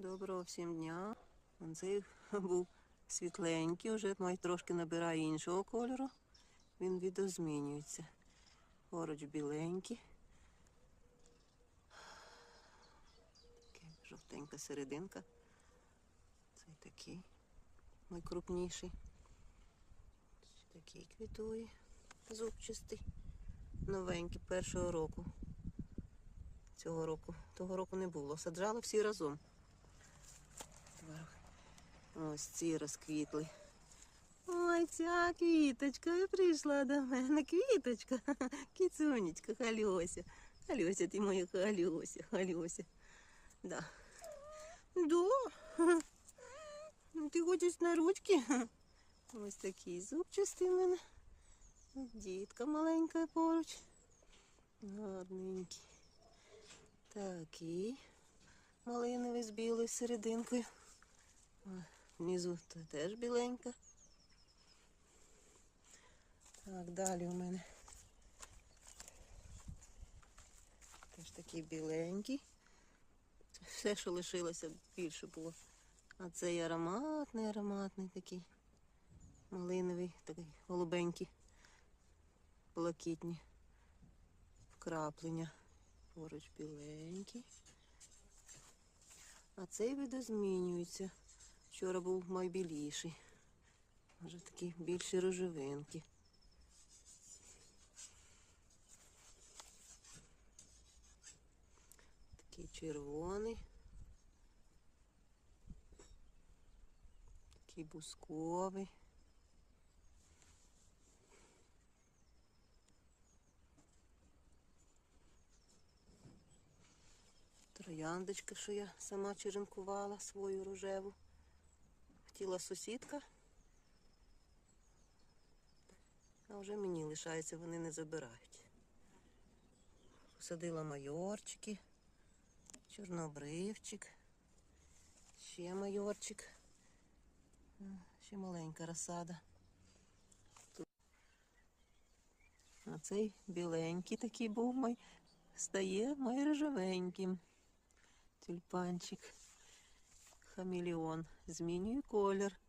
Доброго всім дня. Цей був світленький, вже май трошки набирає іншого кольору. Він відозмінюється. Поруч біленький. Такий жовтенька серединка. Цей такий найкрупніший. Такий квітує, зубчастий. Новенький першого року. Цього року. Того року не було. Саджала всі разом. Ось ці розквітли. Ой, ця квіточка прийшла до мене. Квіточка. Кіцунечка, Халюся. Халюся, ти моя Халюся, Халюся. Да. Да. Ну, Ти хочеш на ручки? Ось такий зубчастий в мене. Дітка маленька поруч. Гарненький. Такий малиновий з білою серединкою. Внизу то теж біленька. Так, далі у мене теж такий біленький. Все, що лишилося, більше було. А цей ароматний, ароматний такий. Малиновий, такий голубенький, блакитні вкраплення. Поруч біленький. А цей видозмінюється. Вчора був майбіліший. Вже такі більші рожевинки. Такий червоний. Такий бусковий. Трояндочка, що я сама черенкувала свою рожеву. Хотіла сусідка. А вже мені лишається, вони не забирають. Посадила майорчики, чорнобривчик, ще майорчик. Ще маленька розсада. А цей біленький такий був май, стає майрожевеньким. Тюльпанчик. Хамелеон. Змінює колір.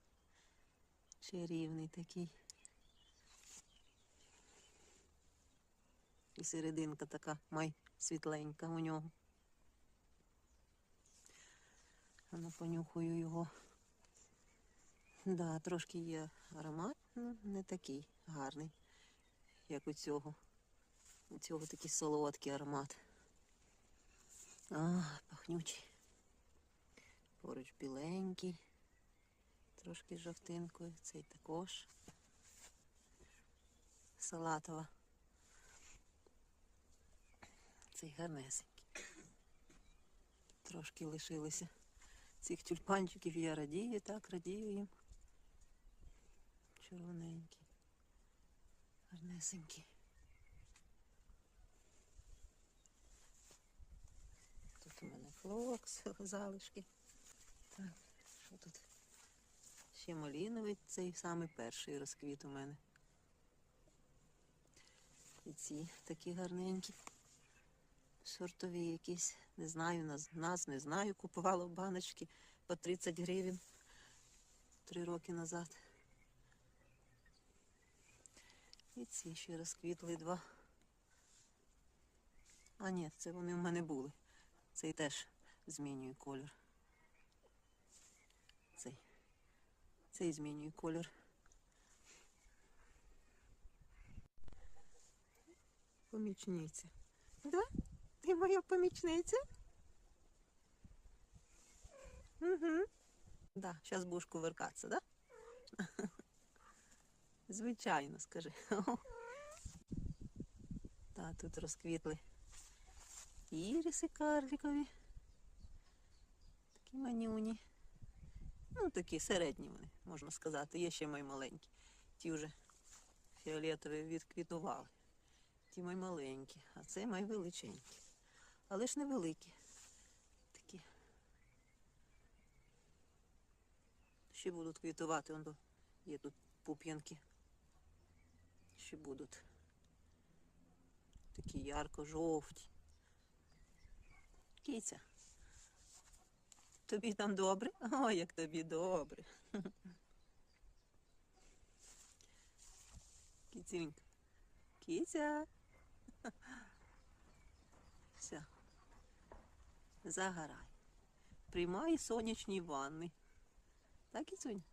Чарівний такий. І серединка така май світленька у нього. Ну понюхаю його. Да, трошки є аромат, ну не такий гарний, як у цього. У цього такий солодкий аромат. А, пахнючий. Поруч біленький, трошки з жовтинкою, цей також. Салатова. Цей гарнесенький. Трошки лишилося цих тюльпанчиків. Я радію, так, радію їм. Червоненький. Гарнесенький. Тут у мене флокс, залишки. Так, що тут? Ще маліновий, цей самий перший розквіт у мене. І ці такі гарненькі. Сортові якісь, не знаю, наз, нас не знаю. Купувала в баночки по 30 гривень три роки назад. І ці ще розквітли два. А ні, це вони в мене були. Цей теж змінює колір. Цей. Цей змінює колір. Помічниця. Да? Ти моя помічниця? Угу. Да, зараз будеш кувыркатися, да? Звичайно, скажи. Так, тут розквітли іріси карликові. Такі манюні. Ну, такі середні вони, можна сказати. Є ще мої маленькі. Ті вже фіолетові відквітували. Ті мої маленькі, а це мої величенькі. Але ж невеликі. Такі. Ще будуть квітувати, он є тут пуп'янки. Ще будуть. Такі ярко-жовті. Киця. Тобі там добре? Ой, як тобі добре. Кіцюнька. Кіця. Все. Загорай. Приймай сонячні ванни. Так, Кіцюнь?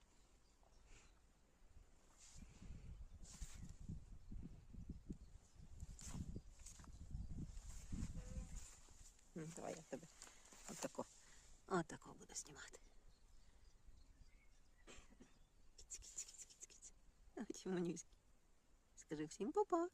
Давай я тебе отако. Отако знімати. Кіць, кіць, кіць, кіць, кіць. Скажи всім па-па.